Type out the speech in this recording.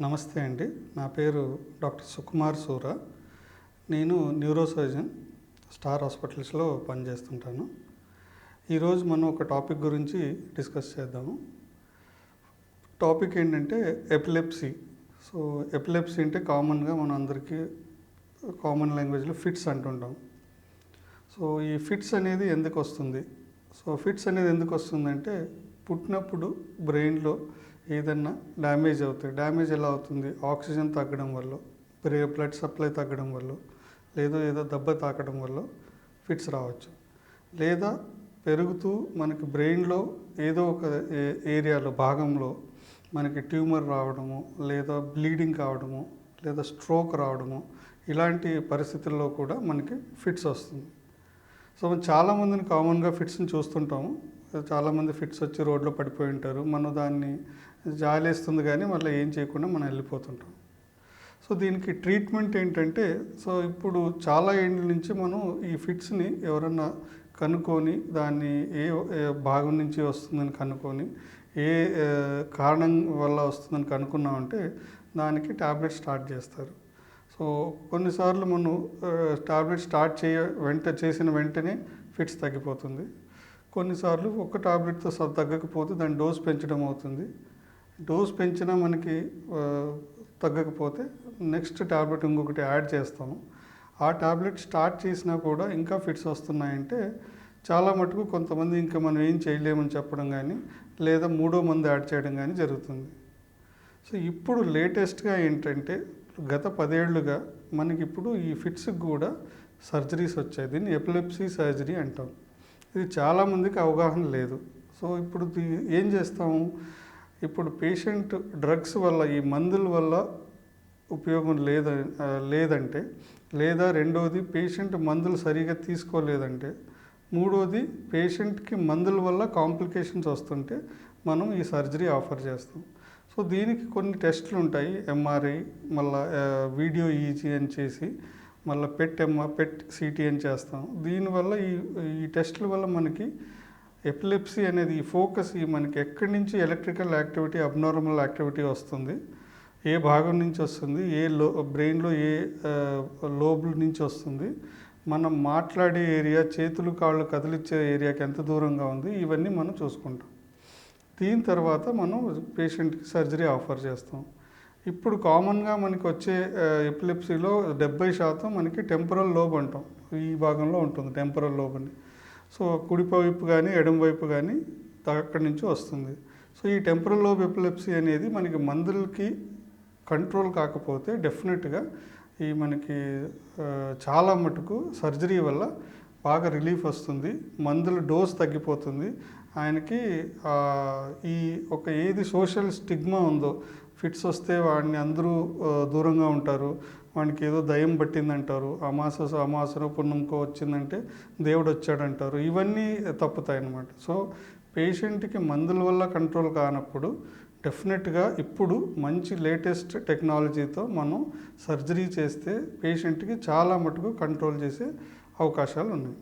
నమస్తే అండి. నా పేరు డాక్టర్ సుకుమార్ సూర. నేను న్యూరోసర్జన్ స్టార్ హాస్పిటల్స్లో పనిచేస్తుంటాను. ఈరోజు మనం ఒక టాపిక్ గురించి డిస్కస్ చేద్దాము. టాపిక్ ఏంటంటే ఎపిలెప్సీ. సో ఎపిలెప్సీ అంటే కామన్గా మన అందరికీ కామన్ లాంగ్వేజ్లో ఫిట్స్ అంటుంటాం. సో ఈ ఫిట్స్ అనేది ఎందుకు వస్తుంది? సో ఫిట్స్ అనేది ఎందుకు వస్తుందంటే పుట్టినప్పుడు బ్రెయిన్లో ఏదన్నా డ్యామేజ్ అవుతాయి. డ్యామేజ్ ఎలా అవుతుంది? ఆక్సిజన్ తగ్గడం వల్ల బ్లడ్ సప్లై తగ్గడం వల్ల లేదా ఏదో దెబ్బ తాకడం వల్ల ఫిట్స్ రావచ్చు. లేదా పెరుగుతూ మనకి బ్రెయిన్లో ఏదో ఒక ఏ- ఏరియాలో భాగంలో మనకి ట్యూమర్ రావడము లేదా బ్లీడింగ్ కావడము లేదా స్ట్రోక్ రావడము ఇలాంటి పరిస్థితుల్లో కూడా మనకి ఫిట్స్ వస్తుంది. సో మనం చాలామందిని కామన్గా ఫిట్స్ని చూస్తుంటాము. చాలామంది ఫిట్స్ వచ్చి రోడ్లో పడిపోయి ఉంటారు. మనం దాన్ని జాలేస్తుంది కానీ మళ్ళీ ఏం చేయకుండా మనం వెళ్ళిపోతుంటాం. సో దీనికి ట్రీట్మెంట్ ఏంటంటే సో ఇప్పుడు చాలా ఏళ్ళ నుంచి మనం ఈ ఫిట్స్ని ఎవరన్నా కనుక్కొని దాన్ని ఏ భాగం నుంచి వస్తుందని కనుక్కొని ఏ కారణం వల్ల వస్తుందని కనుక్కున్నామంటే దానికి ట్యాబ్లెట్ స్టార్ట్ చేస్తారు. సో కొన్నిసార్లు మనం ట్యాబ్లెట్ స్టార్ట్ చేయ వెంట చేసిన వెంటనే ఫిట్స్ తగ్గిపోతుంది. కొన్నిసార్లు ఒక టాబ్లెట్తో తగ్గకపోతే దాని డోస్ పెంచడం అవుతుంది. డోస్ పెంచినా మనకి తగ్గకపోతే నెక్స్ట్ టాబ్లెట్ ఇంకొకటి యాడ్ చేస్తాము. ఆ టాబ్లెట్ స్టార్ట్ చేసినా కూడా ఇంకా ఫిట్స్ వస్తున్నాయంటే చాలా మటుకు కొంతమంది ఇంకా మనం ఏం చేయలేమని చెప్పడం కానీ లేదా మూడో మంది యాడ్ చేయడం కానీ జరుగుతుంది. సో ఇప్పుడు లేటెస్ట్గా ఏంటంటే గత పదేళ్ళుగా మనకి ఇప్పుడు ఈ ఫిట్స్కి కూడా సర్జరీస్ వచ్చాయి. దీన్ని ఎపిలెప్సీ సర్జరీ అంటాం. ఇది చాలామందికి అవగాహన లేదు. సో ఇప్పుడు ఏం చేస్తాము? ఇప్పుడు పేషెంట్ డ్రగ్స్ వల్ల ఈ మందుల వల్ల ఉపయోగం లేద లేదంటే లేదా రెండోది పేషెంట్ మందులు సరిగా తీసుకోలేదంటే మూడోది పేషెంట్కి మందుల వల్ల కాంప్లికేషన్స్ వస్తుంటే మనం ఈ సర్జరీ ఆఫర్ చేస్తాం. సో దీనికి కొన్ని టెస్టులు ఉంటాయి ఎంఆర్ఐ మళ్ళా వీడియో ఈజీ అని చేసి మళ్ళీ పెట్ ఎంఆర్ పెట్ సిటీ అని చేస్తాం. దీనివల్ల ఈ ఈ టెస్టుల వల్ల మనకి ఎపిలెప్సీ అనేది ఈ ఫోకస్ ఈ మనకి ఎక్కడి నుంచి ఎలక్ట్రికల్ యాక్టివిటీ అబ్నార్మల్ యాక్టివిటీ వస్తుంది ఏ భాగం నుంచి వస్తుంది ఏ లో బ్రెయిన్లో ఏ లోబుల నుంచి వస్తుంది మనం మాట్లాడే ఏరియా చేతులు కాళ్ళు కదిలిచ్చే ఏరియాకి ఎంత దూరంగా ఉంది ఇవన్నీ మనం చూసుకుంటాం. దీని తర్వాత మనం పేషెంట్కి సర్జరీ ఆఫర్ చేస్తాం. ఇప్పుడు కామన్గా మనకి వచ్చే ఎపిలెప్సీలో డెబ్బై శాతం మనకి టెంపరల్ లోబ్ అంటాం. ఈ భాగంలో ఉంటుంది టెంపరల్ లోబ్ అని. సో కుడివైపు కానీ ఎడమ వైపు కానీ అక్కడి నుంచి వస్తుంది. సో ఈ టెంపరల్ లోబ్ ఎపిలెప్సీ అనేది మనకి మందులకి కంట్రోల్ కాకపోతే డెఫినెట్గా ఈ మనకి చాలా మటుకు సర్జరీ వల్ల బాగా రిలీఫ్ వస్తుంది. మందుల డోస్ తగ్గిపోతుంది. ఆయనకి ఈ ఒక ఏది సోషల్ స్టిగ్మా ఉందో ఫిట్స్ వస్తే వాడిని అందరూ దూరంగా ఉంటారు. వానికి ఏదో దయం పట్టిందంటారు. అమాస అమాసనో పుణ్యంకో వచ్చిందంటే దేవుడు వచ్చాడంటారు. ఇవన్నీ తప్పుతాయి అన్నమాట సో పేషెంట్కి మందుల వల్ల కంట్రోల్ కానప్పుడు డెఫినెట్గా ఇప్పుడు మంచి లేటెస్ట్ టెక్నాలజీతో మనం సర్జరీ చేస్తే పేషెంట్కి చాలా మటుకు కంట్రోల్ చేసే అవకాశాలు ఉన్నాయి